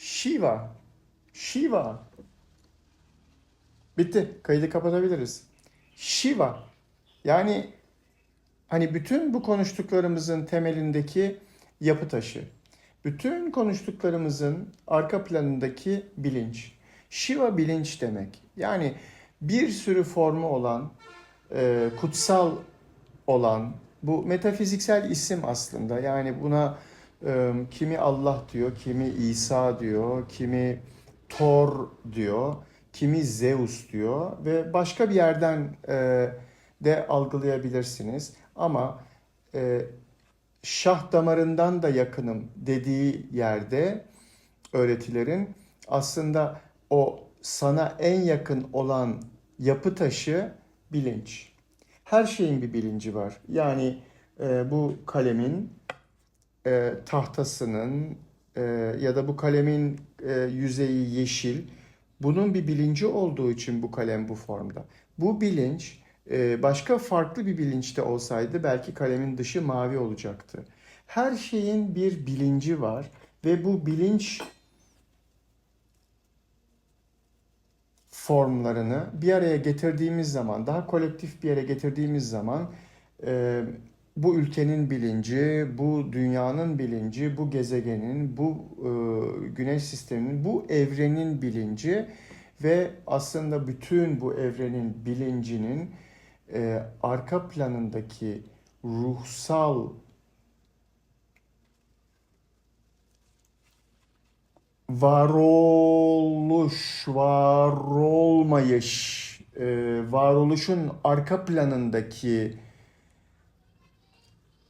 Shiva. Shiva. Bitti. Kaydı kapatabiliriz. Shiva. Yani hani bütün bu konuştuklarımızın temelindeki yapı taşı. Bütün konuştuklarımızın arka planındaki bilinç. Shiva bilinç demek. Yani bir sürü formu olan, e, kutsal olan, bu metafiziksel isim aslında. Yani buna kimi Allah diyor, kimi İsa diyor, kimi Thor diyor, kimi Zeus diyor ve başka bir yerden de algılayabilirsiniz. Ama şah damarından da yakınım dediği yerde öğretilerin aslında o sana en yakın olan yapı taşı bilinç. Her şeyin bir bilinci var. Yani e, bu kalemin e, tahtasının e, ya da bu kalemin e, yüzeyi yeşil. Bunun bir bilinci olduğu için bu kalem bu formda. Bu bilinç e, başka farklı bir bilinçte olsaydı belki kalemin dışı mavi olacaktı. Her şeyin bir bilinci var ve bu bilinç formlarını bir araya getirdiğimiz zaman, daha kolektif bir yere getirdiğimiz zaman e, bu ülkenin bilinci, bu dünyanın bilinci, bu gezegenin, bu e, güneş sisteminin, bu evrenin bilinci ve aslında bütün bu evrenin bilincinin e, arka planındaki ruhsal varoluş, var olmayış, e, varoluşun arka planındaki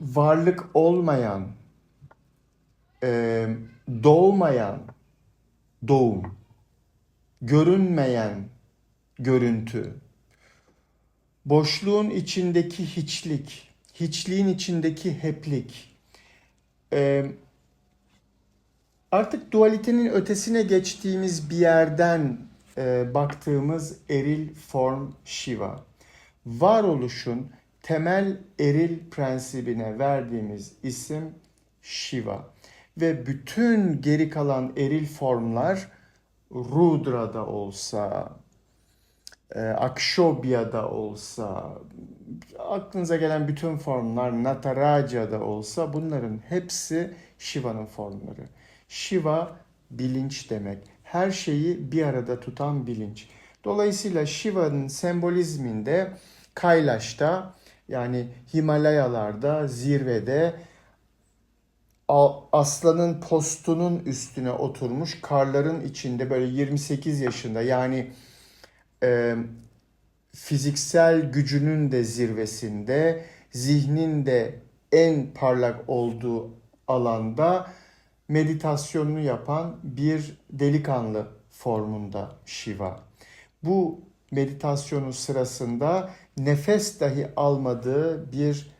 varlık olmayan, e, doğmayan doğum, görünmeyen görüntü, boşluğun içindeki hiçlik, hiçliğin içindeki heplik, e, artık dualitenin ötesine geçtiğimiz bir yerden e, baktığımız eril form Shiva. Varoluşun temel eril prensibine verdiğimiz isim Shiva. Ve bütün geri kalan eril formlar Rudra'da olsa, e, Akshobhya'da olsa, aklınıza gelen bütün formlar Nataraja'da olsa bunların hepsi Shiva'nın formları. Shiva bilinç demek. Her şeyi bir arada tutan bilinç. Dolayısıyla Shiva'nın sembolizminde Kailaş'ta yani Himalayalarda zirvede aslanın postunun üstüne oturmuş karların içinde böyle 28 yaşında yani e, fiziksel gücünün de zirvesinde zihnin de en parlak olduğu alanda meditasyonunu yapan bir delikanlı formunda Shiva. Bu meditasyonun sırasında nefes dahi almadığı bir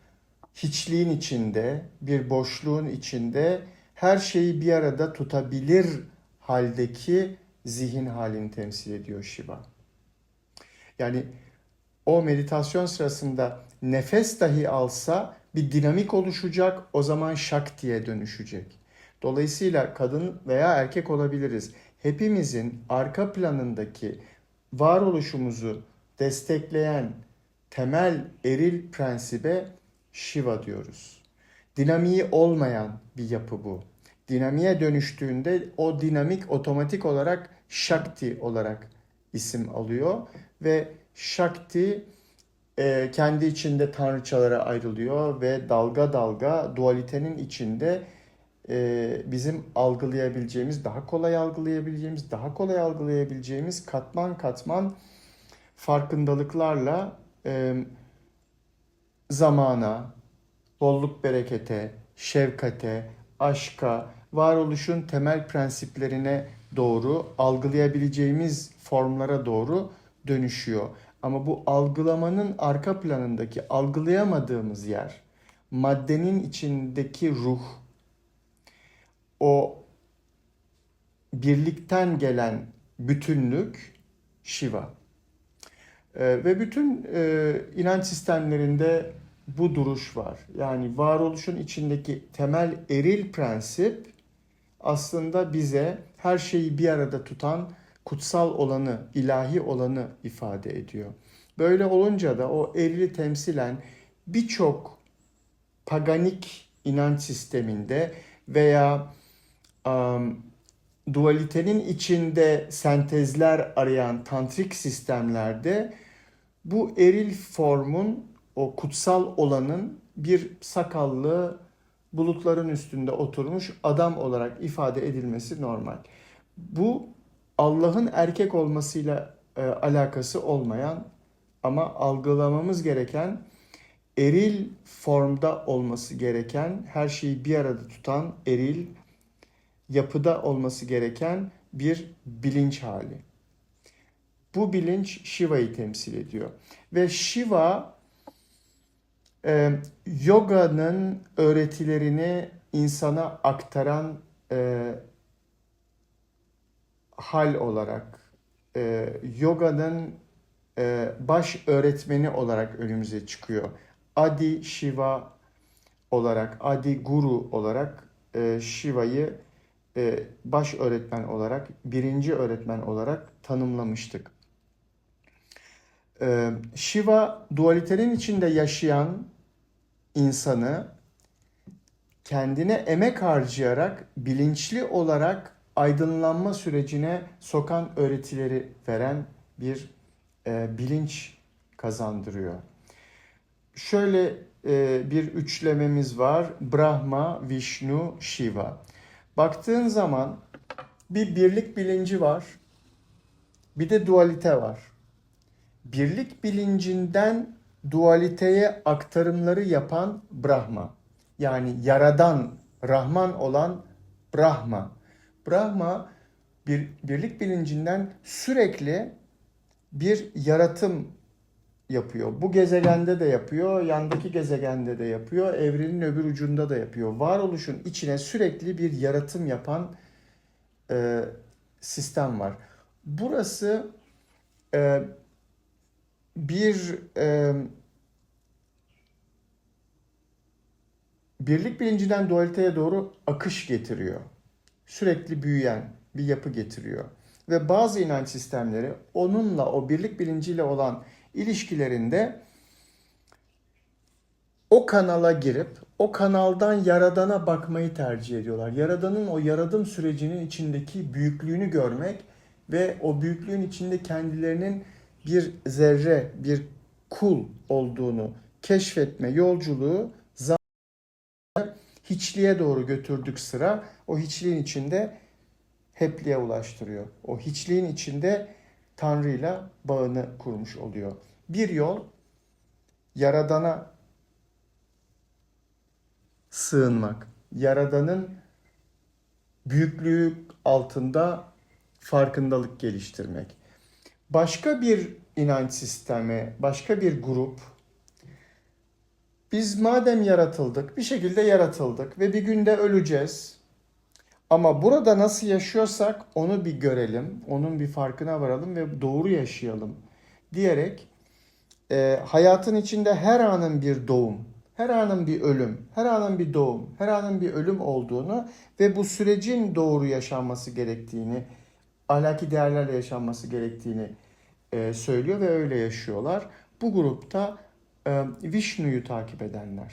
hiçliğin içinde, bir boşluğun içinde her şeyi bir arada tutabilir haldeki zihin halini temsil ediyor Shiva. Yani o meditasyon sırasında nefes dahi alsa bir dinamik oluşacak, o zaman Shakti'ye dönüşecek. Dolayısıyla kadın veya erkek olabiliriz. Hepimizin arka planındaki varoluşumuzu destekleyen temel eril prensibe Shiva diyoruz. Dinamiği olmayan bir yapı bu. Dinamiğe dönüştüğünde o dinamik otomatik olarak Shakti olarak isim alıyor ve Shakti e, kendi içinde tanrıçalara ayrılıyor ve dalga dalga dualitenin içinde e, bizim algılayabileceğimiz, daha kolay algılayabileceğimiz, daha kolay algılayabileceğimiz katman katman farkındalıklarla zamana, bolluk berekete, şefkate, aşka, varoluşun temel prensiplerine doğru algılayabileceğimiz formlara doğru dönüşüyor. Ama bu algılamanın arka planındaki algılayamadığımız yer, maddenin içindeki ruh, o birlikten gelen bütünlük Shiva. Ee, ve bütün e, inanç sistemlerinde bu duruş var. Yani varoluşun içindeki temel eril prensip aslında bize her şeyi bir arada tutan kutsal olanı, ilahi olanı ifade ediyor. Böyle olunca da o erili temsilen birçok paganik inanç sisteminde veya um, dualitenin içinde sentezler arayan tantrik sistemlerde bu eril formun o kutsal olanın bir sakallı bulutların üstünde oturmuş adam olarak ifade edilmesi normal. Bu Allah'ın erkek olmasıyla e, alakası olmayan ama algılamamız gereken eril formda olması gereken, her şeyi bir arada tutan eril yapıda olması gereken bir bilinç hali. Bu bilinç Shiva'yı temsil ediyor. Ve Shiva e, yoga'nın öğretilerini insana aktaran e, hal olarak, e, yoga'nın e, baş öğretmeni olarak önümüze çıkıyor. Adi Shiva olarak, Adi Guru olarak e, Shiva'yı baş öğretmen olarak, birinci öğretmen olarak tanımlamıştık. E, Shiva dualitenin içinde yaşayan insanı kendine emek harcayarak bilinçli olarak aydınlanma sürecine sokan öğretileri veren bir e, bilinç kazandırıyor. Şöyle e, bir üçlememiz var. Brahma, Vishnu, Shiva. Baktığın zaman bir birlik bilinci var. Bir de dualite var. Birlik bilincinden dualiteye aktarımları yapan Brahma. Yani yaradan, Rahman olan Brahma. Brahma bir birlik bilincinden sürekli bir yaratım yapıyor. Bu gezegende de yapıyor, yandaki gezegende de yapıyor, evrenin öbür ucunda da yapıyor. Varoluşun içine sürekli bir yaratım yapan e, sistem var. Burası e, bir e, birlik bilincinden dualiteye doğru akış getiriyor. Sürekli büyüyen bir yapı getiriyor. Ve bazı inanç sistemleri onunla o birlik bilinciyle olan ilişkilerinde o kanala girip o kanaldan yaradana bakmayı tercih ediyorlar. Yaradanın o yaradım sürecinin içindeki büyüklüğünü görmek ve o büyüklüğün içinde kendilerinin bir zerre, bir kul olduğunu keşfetme yolculuğu hiçliğe doğru götürdük sıra o hiçliğin içinde hepliğe ulaştırıyor. O hiçliğin içinde Tanrı'yla bağını kurmuş oluyor. Bir yol Yaradan'a sığınmak. Yaradan'ın büyüklüğü altında farkındalık geliştirmek. Başka bir inanç sistemi, başka bir grup biz madem yaratıldık, bir şekilde yaratıldık ve bir günde öleceğiz. Ama burada nasıl yaşıyorsak onu bir görelim, onun bir farkına varalım ve doğru yaşayalım diyerek e, hayatın içinde her anın bir doğum, her anın bir ölüm, her anın bir doğum, her anın bir ölüm olduğunu ve bu sürecin doğru yaşanması gerektiğini, ahlaki değerlerle yaşanması gerektiğini e, söylüyor ve öyle yaşıyorlar. Bu grupta e, Vishnu'yu takip edenler.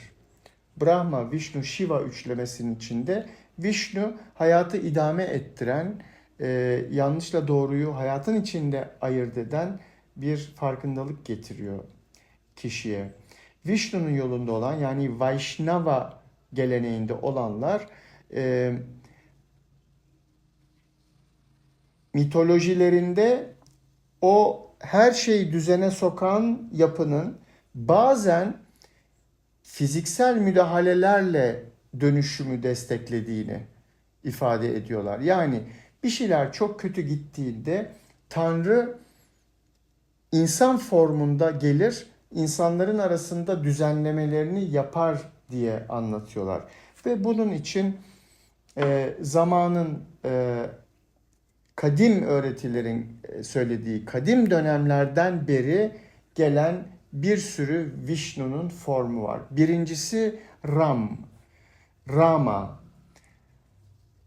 Brahma, Vishnu, Shiva üçlemesinin içinde Vishnu hayatı idame ettiren, e, yanlışla doğruyu hayatın içinde ayırt eden bir farkındalık getiriyor kişiye. Vishnu'nun yolunda olan yani Vaishnava geleneğinde olanlar e, mitolojilerinde o her şeyi düzene sokan yapının bazen fiziksel müdahalelerle dönüşümü desteklediğini ifade ediyorlar. Yani bir şeyler çok kötü gittiğinde Tanrı insan formunda gelir, insanların arasında düzenlemelerini yapar diye anlatıyorlar. Ve bunun için e, zamanın e, kadim öğretilerin e, söylediği kadim dönemlerden beri gelen bir sürü Vishnu'nun formu var. Birincisi Ram, Rama.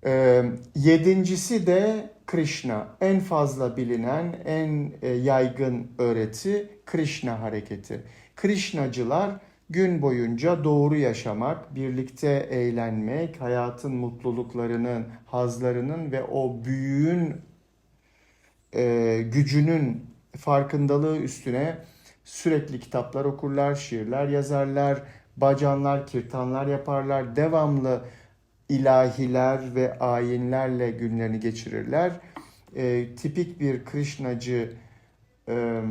Ee, yedincisi de Krishna. En fazla bilinen, en e, yaygın öğreti Krishna hareketi. Krishnacılar gün boyunca doğru yaşamak, birlikte eğlenmek, hayatın mutluluklarının, hazlarının ve o büyüğün e, gücünün farkındalığı üstüne sürekli kitaplar okurlar, şiirler yazarlar, bacanlar, kirtanlar yaparlar, devamlı ilahiler ve ayinlerle günlerini geçirirler. E, tipik bir Krishnacı e,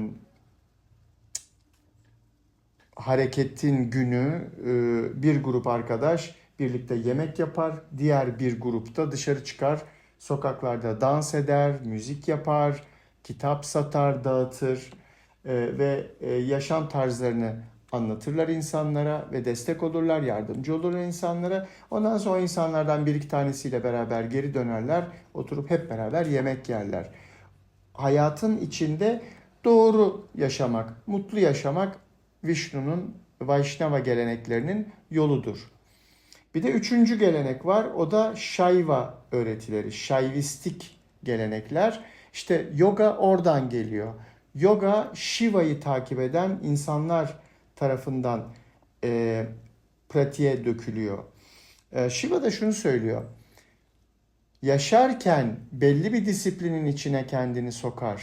hareketin günü e, bir grup arkadaş birlikte yemek yapar, diğer bir grupta dışarı çıkar, sokaklarda dans eder, müzik yapar, kitap satar, dağıtır e, ve e, yaşam tarzlarını anlatırlar insanlara ve destek olurlar, yardımcı olurlar insanlara. Ondan sonra insanlardan bir iki tanesiyle beraber geri dönerler, oturup hep beraber yemek yerler. Hayatın içinde doğru yaşamak, mutlu yaşamak Vishnu'nun Vaishnava geleneklerinin yoludur. Bir de üçüncü gelenek var. O da Shaiva öğretileri, Shaivistik gelenekler. İşte yoga oradan geliyor. Yoga Shiva'yı takip eden insanlar tarafından e, pratiğe dökülüyor. E, Shiva da şunu söylüyor. Yaşarken belli bir disiplinin içine kendini sokar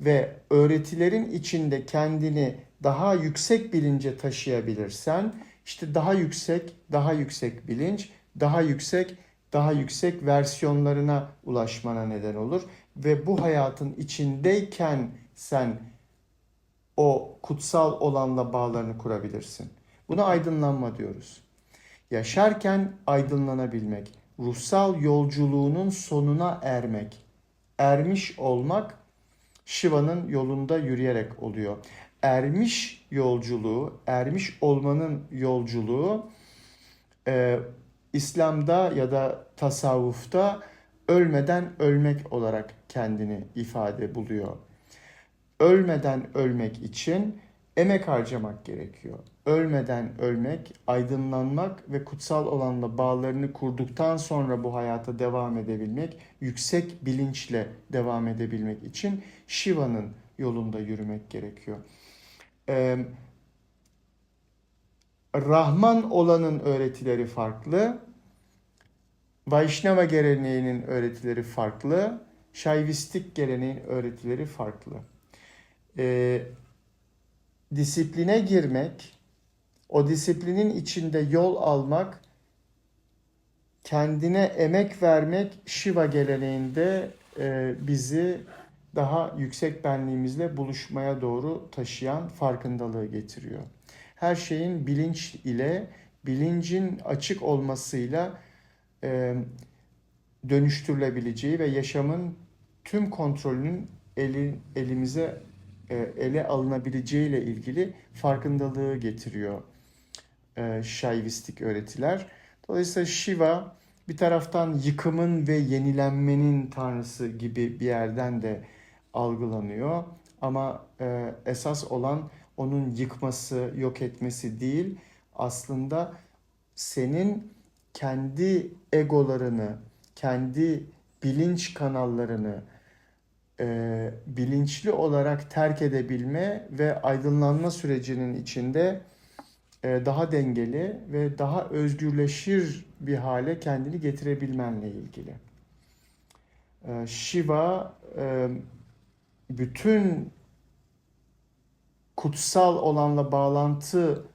ve öğretilerin içinde kendini daha yüksek bilince taşıyabilirsen işte daha yüksek, daha yüksek bilinç, daha yüksek, daha yüksek versiyonlarına ulaşmana neden olur ve bu hayatın içindeyken sen kutsal olanla bağlarını kurabilirsin. Buna aydınlanma diyoruz. Yaşarken aydınlanabilmek, ruhsal yolculuğunun sonuna ermek, ermiş olmak Shiva'nın yolunda yürüyerek oluyor. Ermiş yolculuğu, ermiş olmanın yolculuğu e, İslam'da ya da tasavvufta ölmeden ölmek olarak kendini ifade buluyor. Ölmeden ölmek için emek harcamak gerekiyor. Ölmeden ölmek, aydınlanmak ve kutsal olanla bağlarını kurduktan sonra bu hayata devam edebilmek, yüksek bilinçle devam edebilmek için Shiva'nın yolunda yürümek gerekiyor. Ee, Rahman olanın öğretileri farklı. Vaishnava geleneğinin öğretileri farklı. Şayvistik geleneğin öğretileri farklı. Ee, disipline girmek, o disiplinin içinde yol almak, kendine emek vermek Shiva geleneğinde e, bizi daha yüksek benliğimizle buluşmaya doğru taşıyan farkındalığı getiriyor. Her şeyin bilinç ile, bilincin açık olmasıyla e, dönüştürülebileceği ve yaşamın tüm kontrolünün eli, elimize e, ele alınabileceği ile ilgili farkındalığı getiriyor e, Şaivistik öğretiler. Dolayısıyla Shiva bir taraftan yıkımın ve yenilenmenin tanrısı gibi bir yerden de algılanıyor. Ama e, esas olan onun yıkması, yok etmesi değil. Aslında senin kendi egolarını, kendi bilinç kanallarını e, bilinçli olarak terk edebilme ve aydınlanma sürecinin içinde e, daha dengeli ve daha özgürleşir bir hale kendini getirebilmenle ilgili. E, Shiva e, bütün kutsal olanla bağlantı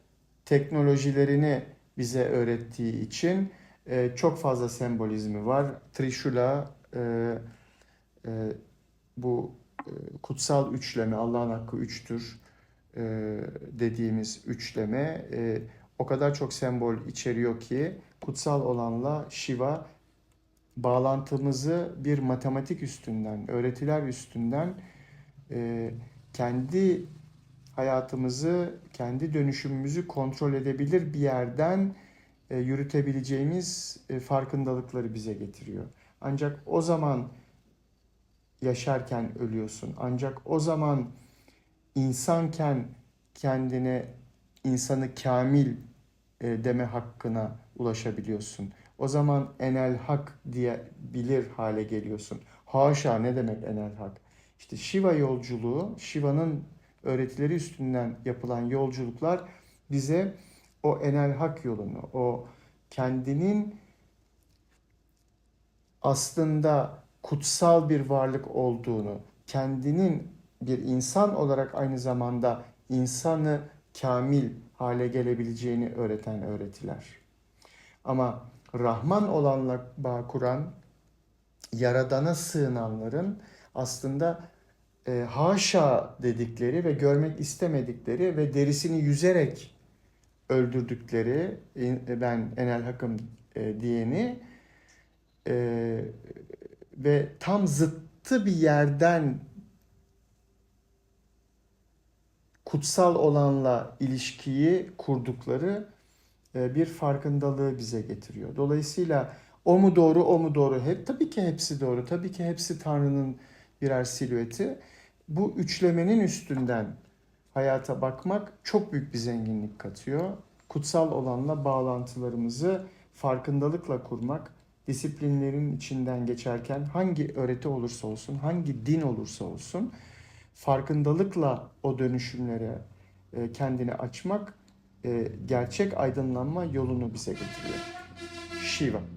teknolojilerini bize öğrettiği için e, çok fazla sembolizmi var. Trishula e, e, bu e, kutsal üçleme, Allah'ın hakkı üçtür e, dediğimiz üçleme e, o kadar çok sembol içeriyor ki kutsal olanla Shiva bağlantımızı bir matematik üstünden, öğretiler üstünden kendi hayatımızı, kendi dönüşümümüzü kontrol edebilir bir yerden yürütebileceğimiz farkındalıkları bize getiriyor. Ancak o zaman yaşarken ölüyorsun. Ancak o zaman insanken kendine insanı kamil e, deme hakkına ulaşabiliyorsun. O zaman enel hak diye bilir hale geliyorsun. Haşa ne demek enel hak? İşte Shiva yolculuğu, Shiva'nın öğretileri üstünden yapılan yolculuklar bize o enel hak yolunu, o kendinin aslında kutsal bir varlık olduğunu, kendinin bir insan olarak aynı zamanda insanı kamil hale gelebileceğini öğreten öğretiler. Ama Rahman olanla bağ kuran, Yaradan'a sığınanların aslında e, haşa dedikleri ve görmek istemedikleri ve derisini yüzerek öldürdükleri ben Enel Hakım e, diyeni e, ve tam zıttı bir yerden kutsal olanla ilişkiyi kurdukları e, bir farkındalığı bize getiriyor. Dolayısıyla o mu doğru, o mu doğru? Hep tabii ki hepsi doğru. Tabii ki hepsi Tanrı'nın birer silüeti. Bu üçlemenin üstünden hayata bakmak çok büyük bir zenginlik katıyor. Kutsal olanla bağlantılarımızı farkındalıkla kurmak, disiplinlerin içinden geçerken hangi öğreti olursa olsun, hangi din olursa olsun farkındalıkla o dönüşümlere e, kendini açmak e, gerçek aydınlanma yolunu bize getiriyor. Shiva.